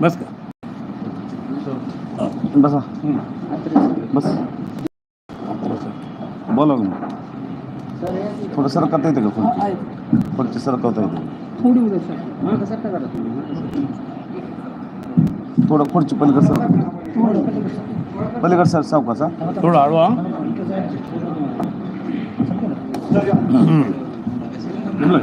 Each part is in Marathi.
बस का? बसा. बस. बोला मग. थोडं सरकता येते का खुर्ची खुर्ची सरकवता येते. थोडं खुर्ची पलीकडे सर. पलीकडे सर. सावकाचा थोडं हळू हा हं. बोला.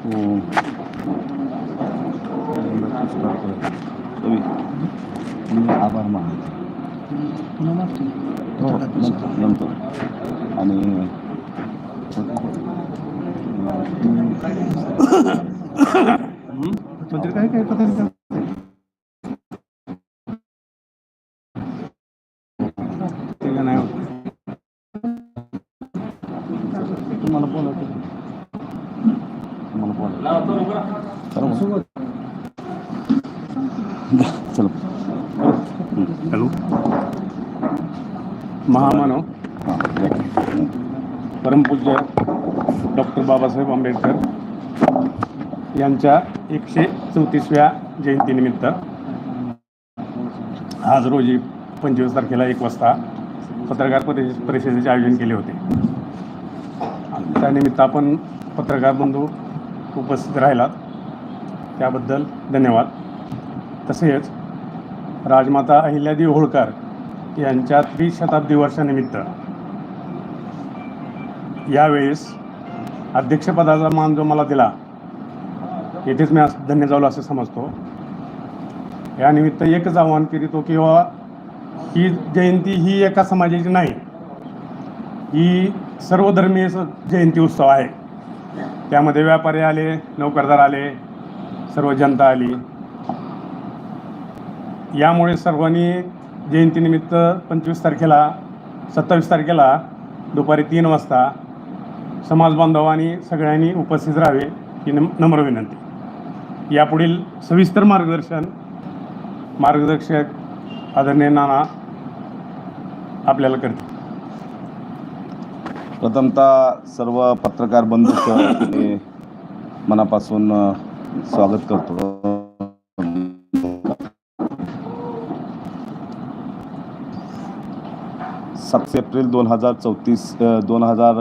हो तुम्ही मी आभार मानतो हो नंतर नंतर आणि म्हणजे काय काय पद्धती ते का नाही होत. तुम्हाला बोलायचं तुम्हाला बोलायचं बरोबर चलो हॅलो महामानव हां परमपूज्य डॉक्टर बाबासाहेब आंबेडकर यांच्या एकशे चौतीसव्या जयंतीनिमित्त आज रोजी पंचवीस तारखेला एक वाजता पत्रकार परिष परिषदेचे आयोजन केले होते. त्यानिमित्त आपण पत्रकार बंधू उपस्थित राहिलात. त्याबद्दल धन्यवाद. तसेच राजमाता अहिल्यादेवी होळकर यांच्या त्रिशताब्दी वर्षानिमित्त यावेळेस अध्यक्षपदाचा मान जो मला दिला येथेच मी धन्य झालो असं समजतो. यानिमित्त एकच आव्हान करीतो किंवा ही जयंती ही एका समाजाची नाही ही सर्वधर्मीय स- जयंती उत्सव आहे. त्यामध्ये व्यापारी आले नोकरदार आले सर्व जनता आली. यामुळे सर्वांनी जयंतीनिमित्त पंचवीस तारखेला सत्तावीस तारखेला दुपारी तीन वाजता समाजबांधवांनी सगळ्यांनी उपस्थित राहावे ही नम नम्र विनंती. यापुढील सविस्तर मार्गदर्शन मार्गदर्शक आदरणीय नाना आपल्याला करते प्रथमतः सर्व पत्रकार बंधूचं मी मनापासून स्वागत करतो. सात एप्रिल दोन हजार चौतीस दोन हजार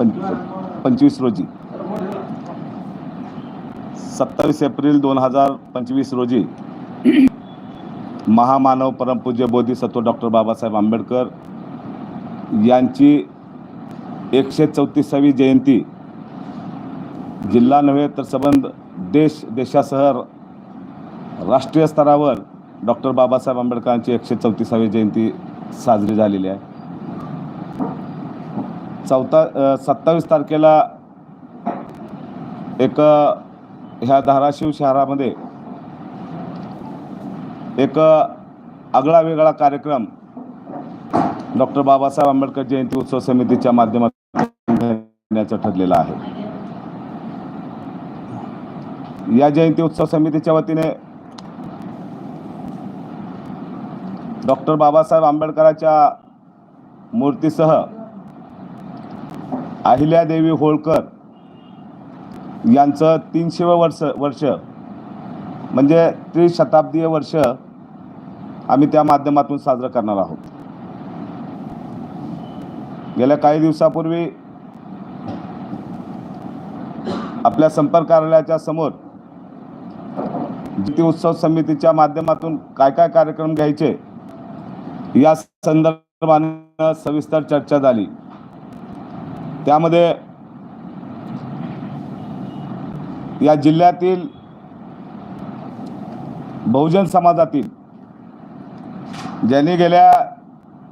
पंचवीस पंचवीस रोजी. सत्तावीस एप्रिल दोन हजार पंचवीस रोजी महामानव परमपूज्य बोधिसत्व डॉक्टर बाबासाहेब आंबेडकर यांची एकशे चौतीसावी जयंती. जिल्हा नव्हे तर संबंध देश देशासह राष्ट्रीय स्तरावर डॉक्टर बाबासाहेब आंबेडकरांची एकशे चौतीसावी जयंती साजरी झालेली आहे. चौथा सत्तावीस तारखेला एक ह्या धाराशिव शहरामध्ये एक आगळा वेगळा कार्यक्रम डॉक्टर बाबासाहेब आंबेडकर जयंती उत्सव समितीच्या माध्यमातून घेण्याचं ठरलेलं आहे. या जयंती उत्सव समितीच्या वतीने डॉक्टर बाबासाहेब आंबेडकरांच्या मूर्तीसह अहिल्यादेवी होळकर यांचं तीनशेवं वर्ष वर्ष म्हणजे त्रिशताब्दीय वर्ष आम्ही त्या माध्यमातून साजरं करणार आहोत. गेल्या काही दिवसापूर्वी आपल्या संपर्क कार्यालयाच्या समोर जिती उत्सव समितीच्या माध्यमातून काय काय कार्यक्रम घ्यायचे या संदर्भानं सविस्तर चर्चा झाली. त्यामध्ये या जिल्ह्यातील बहुजन समाजातील ज्यांनी गेल्या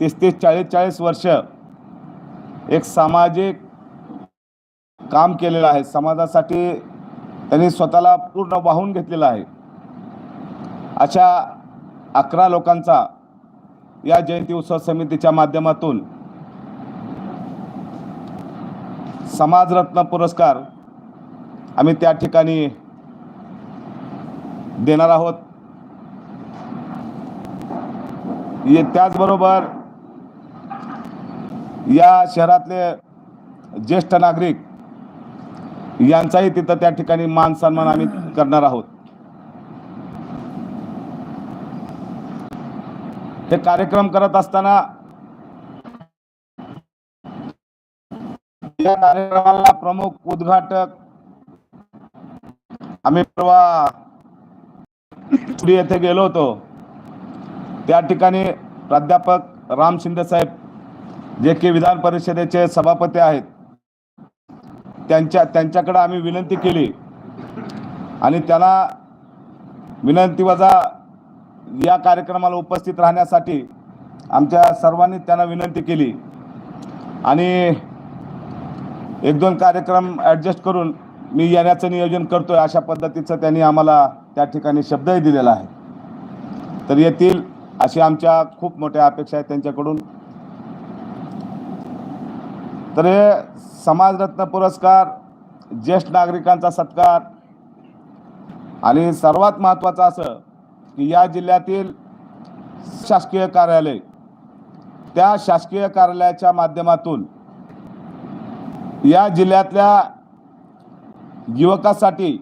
तीस तीस चाळीस चाळीस वर्ष एक सामाजिक काम केलेलं आहे समाजासाठी त्यांनी स्वतःला पूर्ण वाहून घेतलेलं आहे. अशा अकरा लोकांचा या जयंती उत्सव समितीच्या माध्यमातून समाजरत्न पुरस्कार आम्ही त्या ठिकाणी देणार आहोत. ये- त्याचबरोबर या शहरातले ज्येष्ठ नागरिक यांचाही तिथं त्या ठिकाणी मान सन्मान आम्ही करणार आहोत. हे कार्यक्रम करत असताना या कार्यक्रमाला प्रमुख उद्घाटक आम्ही परवा पुढे येथे गेलो होतो. त्या ठिकाणी प्राध्यापक राम शिंदे साहेब जे की विधान परिषदेचे सभापती आहेत त्यांच्या त्यांच्याकडे आम्ही विनंती केली. आणि त्यांना विनंती वजा या कार्यक्रमाला उपस्थित राहण्यासाठी आमच्या सर्वांनी त्यांना विनंती केली. आणि एक दोन कार्यक्रम ॲडजस्ट करून मी येण्याचं नियोजन करतोय अशा पद्धतीचं त्यांनी आम्हाला त्या ठिकाणी शब्दही दिलेला आहे. तर येतील अशी आमच्या खूप मोठ्या अपेक्षा आहेत त्यांच्याकडून. तर हे समाजरत्न पुरस्कार ज्येष्ठ नागरिकांचा सत्कार आणि सर्वात महत्त्वाचं असं की या जिल्ह्यातील शासकीय कार्यालय त्या शासकीय कार्यालयाच्या माध्यमातून या जिल्ह्यातल्या युवकासाठी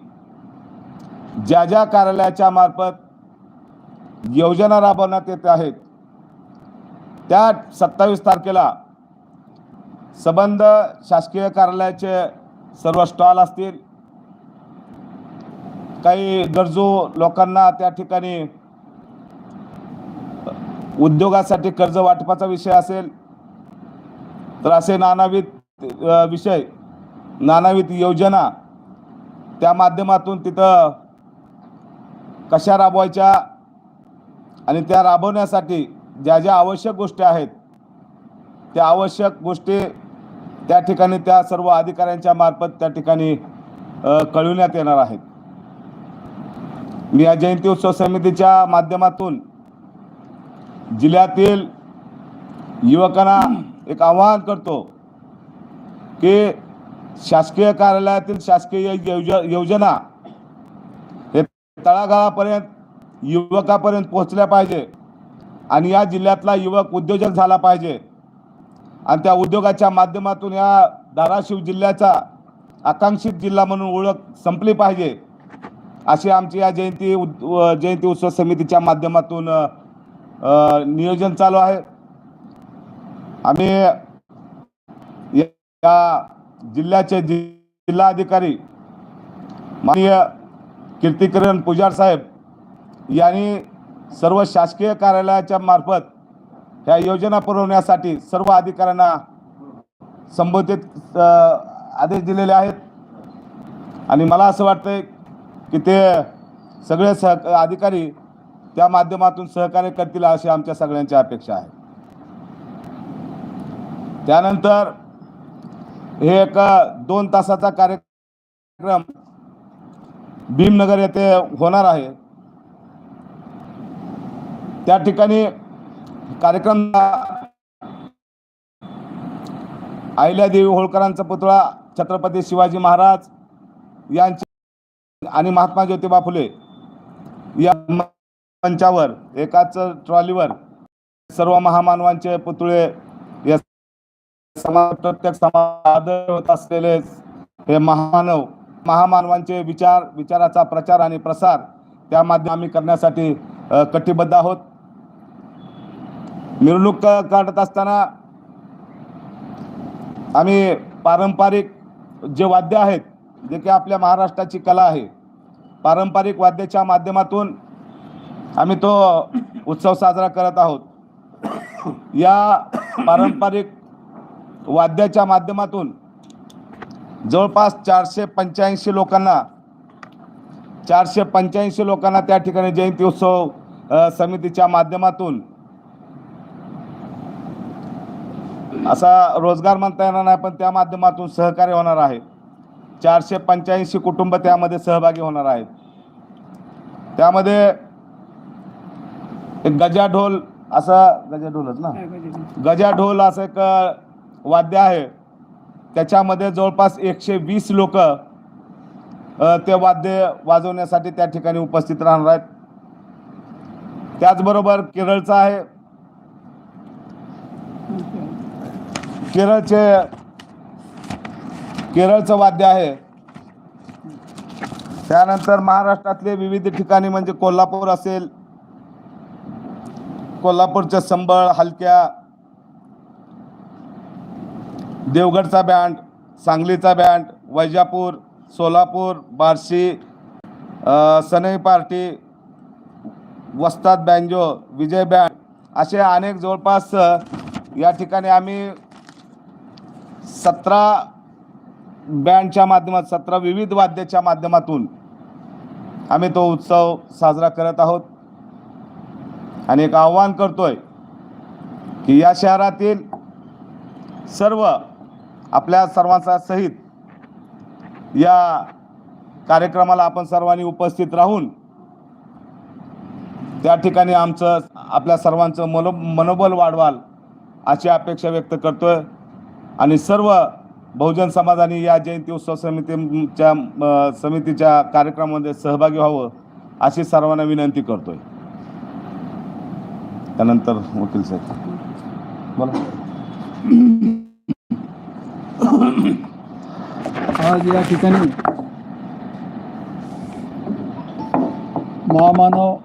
ज्या ज्या कार्यालयाच्या मार्फत योजना राबवण्यात येत आहेत त्या सत्तावीस तारखेला संबंध शासकीय कार्यालयाचे सर्व स्टॉल असतील काही गरजू लोकांना त्या ठिकाणी उद्योगासाठी कर्ज वाटपाचा विषय असेल तर असे नानाविध विषय. नानाविध योजना. त्या माध्यमातून तिथं कशा राबवायच्या आणि त्या राबवण्यासाठी ज्या ज्या आवश्यक गोष्टी आहेत त्या आवश्यक गोष्टी त्या ठिकाणी त्या सर्व अधिकाऱ्यांच्या मार्फत त्या ठिकाणी कळविण्यात येणार आहेत. मी या जयंती उत्सव समितीच्या माध्यमातून जिल्ह्यातील युवकांना एक आवाहन करतो. की शासकीय कार्यालयातील शासकीय योजना हे तळागाळापर्यंत युवकापर्यंत पोहोचल्या पाहिजे. आणि या जिल्ह्यातला युवक उद्योजक झाला पाहिजे. आणि त्या उद्योगाच्या माध्यमातून या धाराशिव जिल्ह्याचा आकांक्षित जिल्हा म्हणून ओळख संपली पाहिजे. अशी आमची या जयंती उद- व- जयंती उत्सव समितीच्या माध्यमातून नियोजन चालू आहे. आम्ही या जिल्ह्याचे जि- जिल्हाधिकारी माननीय कीर्तिकरण पुजार साहेब यांनी सर्व शासकीय कार्यालयाच्या मार्फत ह्या योजना पुरवण्यासाठी सर्व अधिकाऱ्यांना संबोधित आदेश दिलेले आहेत. आणि मला असं वाटतंय की ते सगळे सह अधिकारी त्या माध्यमातून सहकार्य करतील अशी आमच्या सगळ्यांची अपेक्षा आहे. त्यानंतर हे एक दोन तासाचा कार्यक्रम भीमनगर येथे होणार आहे. त्या ठिकाणी कार्यक्रम अहिल्यादेवी होळकरांचा पुतळा छत्रपती शिवाजी महाराज यांचे आणि महात्मा ज्योतिबा फुले या मंचावर एकाच ट्रॉलीवर सर्व महामानवांचे पुतळे समाज प्रत्येक समाज आदर होत असलेले हे महामानव महामानवांचे विचार विचाराचा प्रचार आणि प्रसार त्या माध्यम आम्ही करण्यासाठी कटिबद्ध आहोत. मिरवणूक काढत असताना आम्ही पारंपरिक जे वाद्य आहेत जे की आपल्या महाराष्ट्राची कला आहे पारंपरिक वाद्याच्या माध्यमातून आम्ही तो उत्सव साजरा करत आहोत. या पारंपरिक वाद्याच्या माध्यमातून जवळपास चारशे पंच्याऐंशी लोकांना चारशे पंच्याऐंशी लोकांना त्या ठिकाणी जयंती उत्सव समितीच्या माध्यमातून असा रोजगार म्हणता येणार नाही पण त्या माध्यमातून सहकार्य होणार आहे. चारशे पंच्याऐंशी कुटुंब त्यामध्ये सहभागी होणार आहेत. त्यामध्ये एक गजाढोल असं गजाढोलच ना? गजाढोल असं एक वाद्य आहे. त्याच्यामध्ये जवळपास एकशे वीस लोक ते वाद्य वाजवण्यासाठी त्या ठिकाणी उपस्थित राहणार आहेत. त्याचबरोबर केरळचा आहे. केरळचे केरळचं वाद्य आहे. त्यानंतर महाराष्ट्रातले विविध ठिकाणी म्हणजे कोल्हापूर असेल कोल्हापूरच्या संबळ हलक्या देवगडचा बँड सांगलीचा बँड वैजापूर सोलापूर बार्शी सनई पार्टी वस्ताद बँजो विजय बँड असे अनेक जवळपास या ठिकाणी आम्ही सतरा बँडच्या माध्यमात सतरा विविध वाद्याच्या माध्यमातून आम्ही तो उत्सव साजरा करत आहोत. आणि एक आव्हान करतोय की या शहरातील सर्व आपल्या सर्वांचा सहित या कार्यक्रमाला आपण सर्वांनी उपस्थित राहून त्या ठिकाणी आमचं आपल्या सर्वांचं मनो मनोबल वाढवाल अशी अपेक्षा व्यक्त करतोय. आणि सर्व बहुजन समाजाने या जयंती उत्सव समितीच्या समितीच्या कार्यक्रमामध्ये सहभागी व्हावं अशी सर्वांना विनंती करतोय. त्यानंतर वकील साहेब. बोला. आज या ठिकाणी महामानव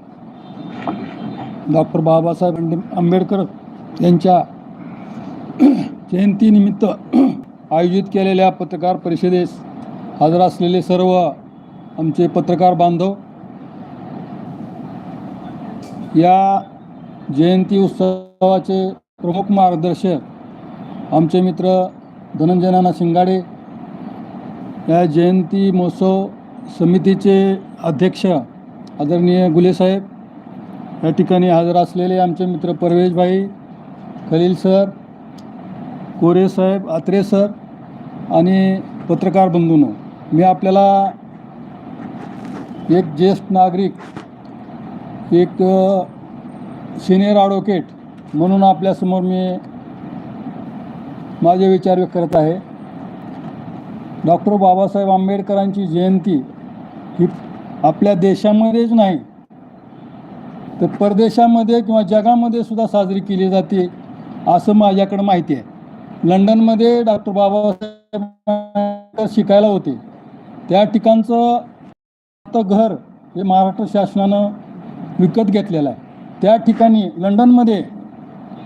डॉक्टर बाबासाहेब आंबेडकर यांच्या जयंतीनिमित्त आयोजित केलेल्या पत्रकार परिषदेस हजर असलेले सर्व आमचे पत्रकार बांधव या जयंती उत्सवाचे प्रमुख मार्गदर्शक आमचे मित्र धनंजय नाना शिंगाडे या जयंती महोत्सव समितीचे अध्यक्ष आदरणीय गुलेसाहेब या ठिकाणी हजर असलेले आमचे मित्र परवेशभाई खलील सर कोरे साहेब आत्रे सर आणि पत्रकार बंधूंनो मी आपल्याला एक ज्येष्ठ नागरिक एक सिनियर ॲडव्होकेट म्हणून आपल्यासमोर मी माझे विचार व्यक्त करत आहे. डॉक्टर बाबासाहेब आंबेडकरांची जयंती ही आपल्या देशामध्येच नाही तर परदेशामध्ये किंवा जगामध्ये सुद्धा साजरी केली जाते असं माझ्याकडं माहिती आहे. लंडनमध्ये डॉक्टर बाबासाहेब आंबेडकर शिकायला होते. त्या ठिकाणचं घर हे महाराष्ट्र शासनानं विकत घेतलेलं आहे. त्या ठिकाणी लंडनमध्ये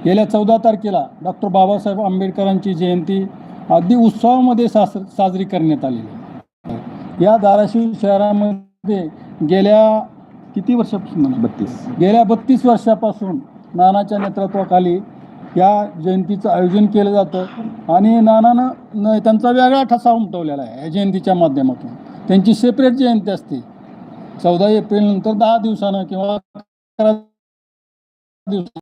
गेल्या चौदा तारखेला डॉक्टर बाबासाहेब आंबेडकरांची जयंती अगदी उत्सवामध्ये सास साजरी करण्यात आलेली या धाराशिव शहरामध्ये गेल्या किती वर्षापासून? बत्तीस. गेल्या बत्तीस वर्षापासून नानाच्या नेतृत्वाखाली या जयंतीचं आयोजन केलं जातं आणि नानानं न त्यांचा वेगळा ठसा उमटवलेला आहे या जयंतीच्या माध्यमातून. त्यांची सेपरेट जयंती असते. चौदा एप्रिलनंतर दहा दिवसानं किंवा अकरा दिवसानं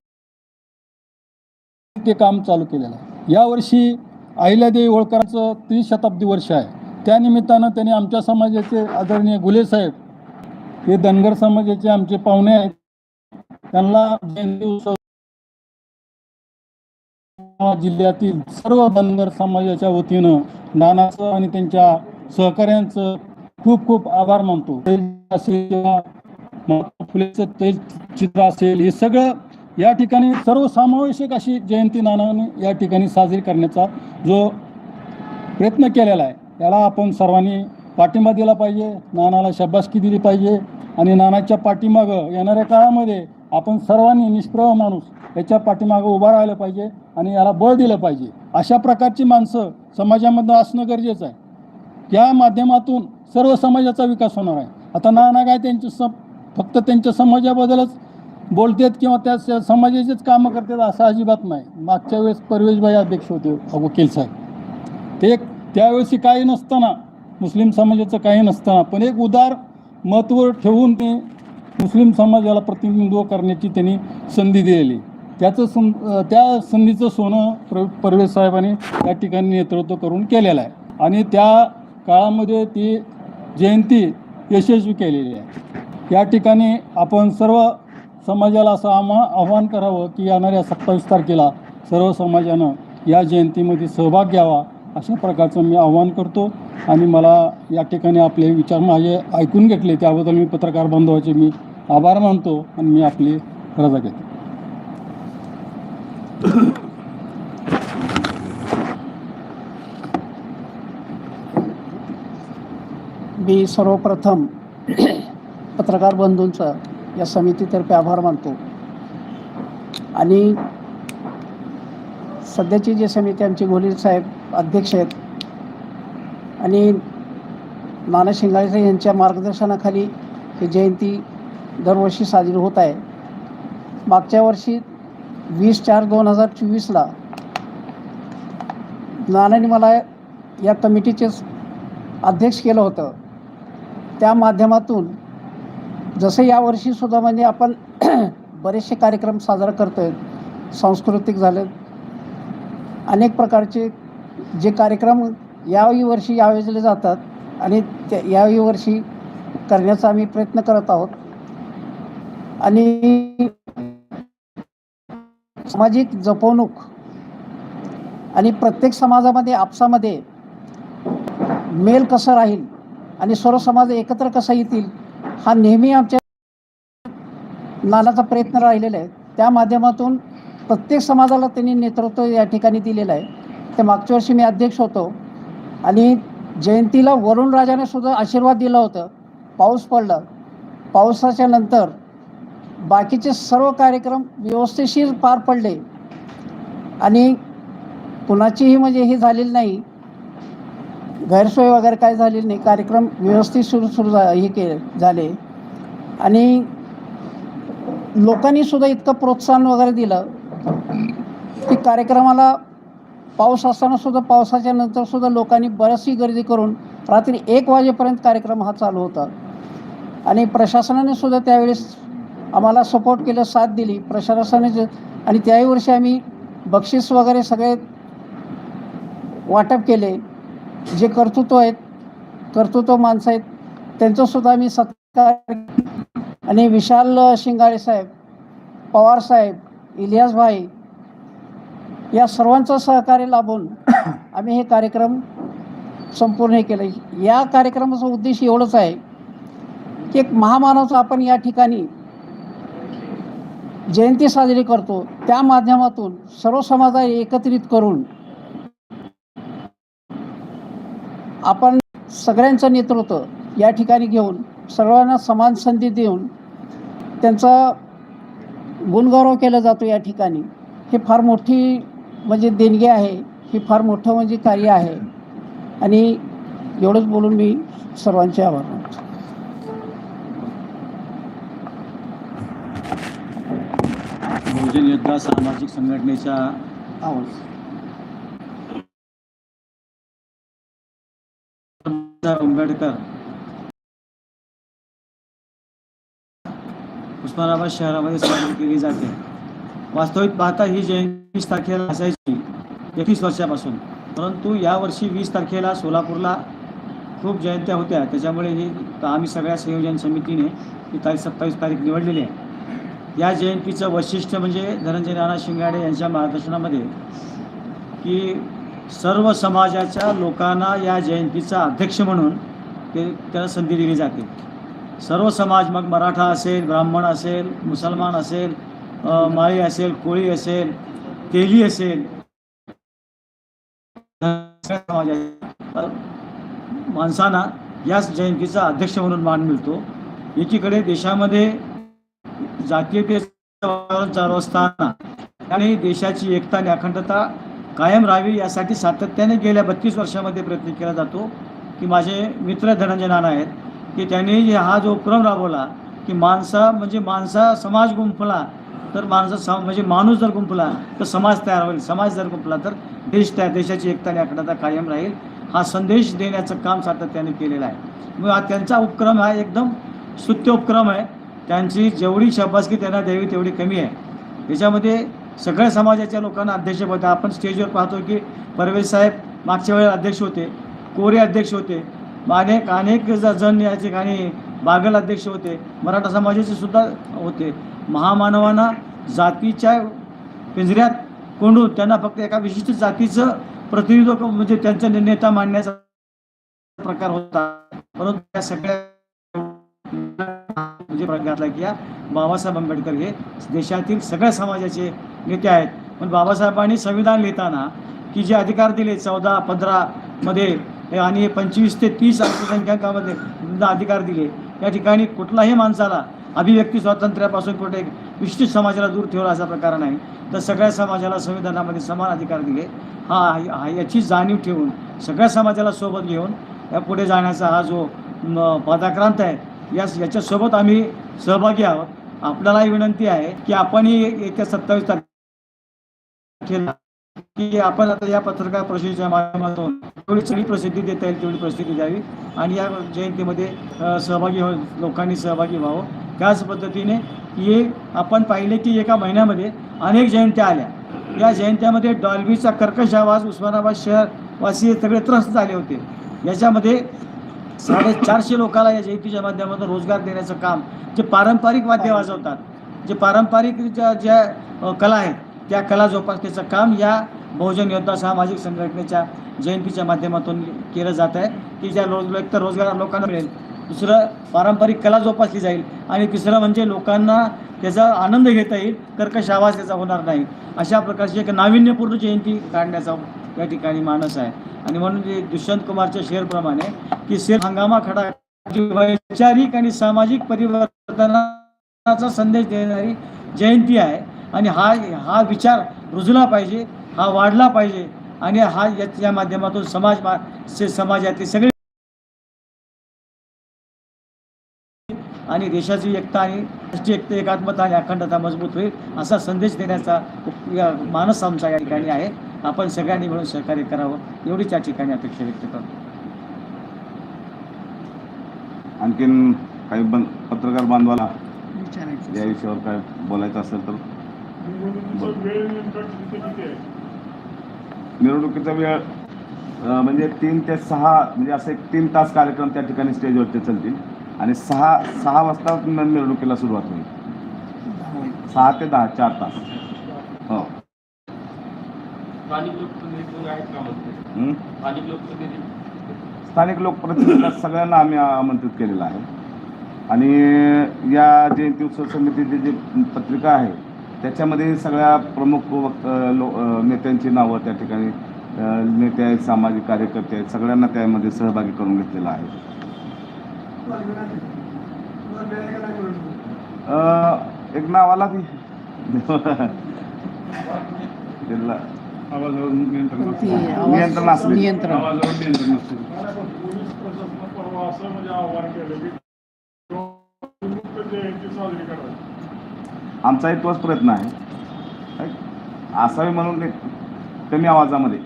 ते काम चालू केलेलं आहे. यावर्षी अहिल्यादेवी होळकरांचं त्रिशताब्दी वर्ष आहे. त्यानिमित्तानं त्यांनी आमच्या समाजाचे आदरणीय गुले साहेब हे धनगर समाजाचे आमचे पाहुणे आहेत. त्यांना जयंती उत्सव जिल्ह्यातील सर्व धनगर समाजाच्या वतीनं नानाचं आणि त्यांच्या सहकाऱ्यांचं खूप खूप आभार मानतो. असेल किंवा फुलेचं ते चित्र असेल हे सगळं या ठिकाणी सर्वसमावेशक अशी जयंती नानाने या ठिकाणी साजरी करण्याचा जो प्रयत्न केलेला आहे त्याला आपण सर्वांनी पाठिंबा दिला पाहिजे नानाला शाबासकी दिली पाहिजे आणि नानाच्या पाठीमागं येणाऱ्या काळामध्ये आपण सर्वांनी निष्प्रह माणूस याच्या पाठीमागं उभा राहिलं पाहिजे आणि याला बळ दिलं पाहिजे. अशा प्रकारची माणसं समाजामध्ये असणं गरजेचं आहे. या माध्यमातून सर्व समाजाचा विकास होणार आहे. आता नाना काय त्यांच्या स फक्त त्यांच्या समाजाबद्दलच बोलतात किंवा त्या स- समाजाचेच कामं करतात असं अजिबात नाही. मागच्या वेळेस परवेशभाई अध्यक्ष होते वकील साहेब. ते त्यावेळेस काही नसताना मुस्लिम समाजाचं काही नसताना पण एक उदार महत्त्व ठेवून ते मुस्लिम समाजाला प्रतिनिधित्व करण्याची त्यांनी संधी दिलेली. त्याचं सं त्या संधीचं सोनं प्र परवेश साहेबांनी या ठिकाणी नेतृत्व करून केलेलं आहे. आणि त्या काळामध्ये ती जयंती यशस्वी केलेली आहे. या ठिकाणी आपण सर्व समाजाला असं आम्हा आव्हान करावं की येणाऱ्या सत्तावीस तारखेला सर्व समाजानं या जयंतीमध्ये सहभाग घ्यावा अशा प्रकारचं मी आव्हान करतो. आणि मला या ठिकाणी आपले विचार माझे ऐकून घेतले त्याबद्दल मी पत्रकार बांधवाचे मी आभार मानतो आणि मी आपली रजा घेतो. मी सर्वप्रथम पत्रकार बंधूंचं या समितीतर्फे आभार मानतो. आणि सध्याची जी समिती आमची गोलील साहेब अध्यक्ष आहेत. आणि नाना शिंगाळे यांच्या मार्गदर्शनाखाली ही जयंती दरवर्षी साजरी होत आहे. मागच्या वर्षी वीस चार दोन हजार चोवीसला नानाने मला या कमिटीचे अध्यक्ष केलं होतं. त्या माध्यमातून जसं यावर्षी सुद्धा म्हणजे आपण बरेचसे कार्यक्रम साजरा करतो आहे सांस्कृतिक झाले अनेक प्रकारचे जे कार्यक्रम याही वर्षी आयोजले जातात आणि त्या याही वर्षी करण्याचा आम्ही प्रयत्न करत आहोत. आणि सामाजिक जपवणूक आणि प्रत्येक समाजामध्ये आपसामध्ये मेल कसं राहील आणि सर्व समाज एकत्र कसा येतील हा नेहमी आमच्या नानाचा प्रयत्न राहिलेला आहे. त्या माध्यमातून प्रत्येक समाजाला त्यांनी नेतृत्व या ठिकाणी दिलेलं आहे. ते मागच्या वर्षी मी अध्यक्ष होतो. आणि जयंतीला वरुण राजाने सुद्धा आशीर्वाद दिला होतं. पाऊस पडला. पावसाच्या नंतर बाकीचे सर्व कार्यक्रम व्यवस्थिशीर पार पडले. आणि कुणाचीही म्हणजे हे झालेली नाही. गैरसोय वगैरे काय झालेली नाही. कार्यक्रम व्यवस्थित सुरू सुरू झा हे के झाले. आणि लोकांनी सुद्धा इतकं प्रोत्साहन वगैरे दिलं की कार्यक्रमाला पाऊस असताना सुद्धा पावसाच्या नंतर सुद्धा लोकांनी बरीचशी गर्दी करून रात्री एक वाजेपर्यंत कार्यक्रम हा चालू होता. आणि प्रशासनाने सुद्धा त्यावेळेस आम्हाला सपोर्ट केलं साथ दिली. प्रशासनाने आणि त्याही वर्षी आम्ही बक्षीस वगैरे सगळे वाटप केले. जे कर्तृत्व आहेत कर्तृत्व माणसं आहेत त्यांचंसुद्धा आम्ही सत्कार आणि विशाल शिंगाळे साहेब पवार साहेब इलियास भाई या सर्वांचं सहकार्य लाभून आम्ही हे कार्यक्रम संपूर्ण हे केलं. या कार्यक्रमाचा उद्देश एवढंच आहे की एक महामानवचा आपण या ठिकाणी जयंती साजरी करतो. त्या माध्यमातून सर्व समाजाला एकत्रित करून आपण सगळ्यांचं नेतृत्व या ठिकाणी घेऊन सर्वांना समान संधी देऊन त्यांचा गुणगौरव केला जातो या ठिकाणी. हे फार मोठी म्हणजे देणगी आहे हे फार मोठं म्हणजे कार्य आहे. आणि एवढंच बोलून मी सर्वांचे आभार मानतो. बहुजन योद्धा सामाजिक संघटनेच्या आवाज. आंबेडकर उस्मानाबाद शहरामध्ये साजरी केली जाते. वास्तविक पाहता ही जयंती वीस तारखेला असायची एकवीस वर्षापासून. परंतु यावर्षी वीस तारखेला सोलापूरला खूप जयंत्या होत्या. त्याच्यामुळे ही आम्ही सगळ्या संयोजन समितीने ही तारीख सत्तावीस तारीख निवडलेली आहे. या जयंतीचं वैशिष्ट्य म्हणजे धनंजय नाना शिंगाडे यांच्या मार्गदर्शनामध्ये की सर्व समाजाच्या लोकांना या जयंतीचा अध्यक्ष म्हणून ते त्याला संधी दिली जाते. सर्व समाज मग मराठा असेल ब्राह्मण असेल मुसलमान असेल माळी असेल कोळी असेल तेली असेल माणसांना याच जयंतीचा अध्यक्ष म्हणून मान मिळतो. एकीकडे देशामध्ये जातीय चालू असताना आणि देशाची एकता आणि अखंडता कायम राहावी यासाठी सातत्याने गेल्या बत्तीस वर्षामध्ये प्रयत्न केला जातो की माझे मित्र धनंजय नाना आहेत की त्यांनी जे हा जो उपक्रम राबवला की माणसा म्हणजे माणसा समाज गुंफला तर माणसा सम म्हणजे माणूस जर गुंफला तर समाज तयार होईल. समाज जर गुंफला तर देश त्या देशाची एकता आणि अखंडता कायम राहील. हा संदेश देण्याचं काम सातत्याने केलेलं आहे. मग हा त्यांचा उपक्रम हा एकदम स्तुत्य उपक्रम आहे. त्यांची जेवढी शाबासकी त्यांना द्यावी तेवढी कमी आहे. याच्यामध्ये सगळ्या समाजाच्या लोकांना अध्यक्षपद आपण स्टेजवर पाहतो की परवेज साहेब मागच्या वेळेला अध्यक्ष होते कोरे अध्यक्ष होते अनेक अनेक जण या ठिकाणी बागल अध्यक्ष होते मराठा समाजाचे सुद्धा होते. महामानवांना जातीच्या पिंजऱ्यात कोंडून त्यांना फक्त एका विशिष्ट जातीचं प्रतिनिधित्व म्हणजे त्यांचा नेता मांडण्याचा प्रकार होता. परंतु त्या सगळ्या म्हणजे घातला की या बाबासाहेब आंबेडकर हे देशातील सगळ्या समाजाचे नेते आहेत. पण बाबासाहेबांनी संविधान लिहिताना की जे अधिकार दिले चौदा पंधरा मध्ये आणि पंचवीस ते तीस अल्पसंख्याकामध्ये अधिकार दिले. या ठिकाणी कुठलाही माणसाला अभिव्यक्ती स्वातंत्र्यापासून कुठे विशिष्ट समाजाला दूर ठेवला असा प्रकार नाही. तर सगळ्या समाजाला संविधानामध्ये समान अधिकार दिले. हा हा याची जाणीव ठेवून सगळ्या समाजाला सोबत घेऊन या पुढे जाण्याचा हा जो पदाक्रांत आहे या याच्यासोबत आम्ही सहभागी आहोत. आपल्यालाही विनंती आहे की आपणही येत्या सत्तावीस तारखेला की आपण आता या पत्रकार परिषदेच्या माध्यमातून तेवढी सगळी प्रसिद्धी देता येईल तेवढी प्रसिद्धी द्यावी आणि या जयंतीमध्ये सहभागी हो लोकांनी सहभागी व्हावं. त्याच पद्धतीने हे आपण पाहिले की एका महिन्यामध्ये अनेक जयंत्या आल्या. या जयंत्यामध्ये डॉल्बीचा कर्कश आवाज उस्मानाबाद शहरवासी सगळे त्रस्त झाले होते. याच्यामध्ये साडेचारशे लोकांना या जयंतीच्या माध्यमातून रोजगार देण्याचं काम जे पारंपरिक वाद्य वाजवतात जे पारंपरिक ज्या ज्या कला आहेत त्या कला जोपासण्याचं काम या बहुजन योद्धा सामाजिक संघटनेच्या जयंतीच्या माध्यमातून केलं जात आहे. की ज्या रोज एक तर रोजगार लोकांना मिळेल दुसरं पारंपरिक कला जोपासली जाईल आणि तिसरं म्हणजे लोकांना त्याचा आनंद घेता येईल कर्कश आवाज त्याचा होणार नाही. अशा प्रकारची एक नाविन्यपूर्ण जयंती काढण्याचा या ठिकाणी मानस आहे. आणि म्हणून जे दुष्यंत कुमारच्या शेअरप्रमाणे की शेर हंगामा खडा वैचारिक आणि सामाजिक परिवर्तनाचा संदेश देणारी जयंती आहे. आणि हा हा विचार रुजला पाहिजे हा वाढला पाहिजे. आणि हा या- माध्यमातून समाज से- समाजातले सगळे आणि देशाची एकता आणि राष्ट्रीय एकता एकात्मता आणि अखंडता मजबूत होईल असा संदेश देण्याचा मानस आमचा या ठिकाणी आहे. आपण सगळ्यांनी मिळून सहकार्य करावं एवढीच या ठिकाणी अपेक्षा व्यक्त करतो. आणखीन काही पत्रकार बांधवाला या विषयावर काय बोलायचं असेल तर? मिरवणुकीचा वेळ म्हणजे तीन ते सहा म्हणजे असं एक तीन तास कार्यक्रम त्या ठिकाणी स्टेजवरती चालतील. आणि सहा सहा वाजता मिरवणुकीला सुरुवात होईल. सहा ते दहा चार तास. स्थानिक लोकप्रतिनिधी कोणी आहेत का म्हणते? हं? स्थानिक लोकप्रतिनिधी? स्थानिक लोकप्रतिनिधींना सगळ्यांना आम्ही आमंत्रित केलेलं आहे. आणि या जयंती उत्सव समितीची जी पत्रिका आहे त्याच्यामध्ये सगळ्या प्रमुख वक्त लो नेत्यांची नावं त्या ठिकाणी नेते आहेत सामाजिक कार्यकर्ते आहेत सगळ्यांना त्यामध्ये सहभागी करून घेतलेलं आहे. एक नावाला ती आवाजावर नियंत्रण ती नसतं. आवाज- नियंत्रण असले. नियंत्रण आवाजावर नियंत्रण नसतं. पोलीस प्रशासनानं परवा असं म्हणजे आव्हान केलं की मुक्त जयंती साजरी करावी आमचाही तोच प्रयत्न आहे काय? असावी म्हणून कमी आवाजामध्ये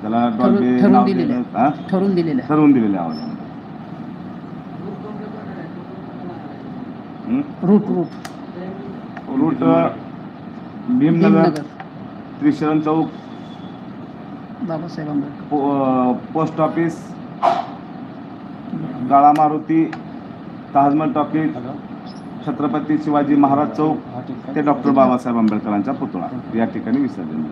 त्याला ठरवून- डॉल्बी ठरवून नाव दिलेलं हा? ठरवून दिलेलं आहे ठरवून दिलेल्या आवाजामध्ये हं? Route route route Bhimnagar Trisharan Chowk. Babasaheb Ambedkar. पो पोस्ट ऑफिस गाळा मारुती ताजमहल टॉकीज छत्रपती शिवाजी महाराज चौक. ते डॉक्टर बाबासाहेब आंबेडकरांचा पुतळा. या ठिकाणी विसर्जन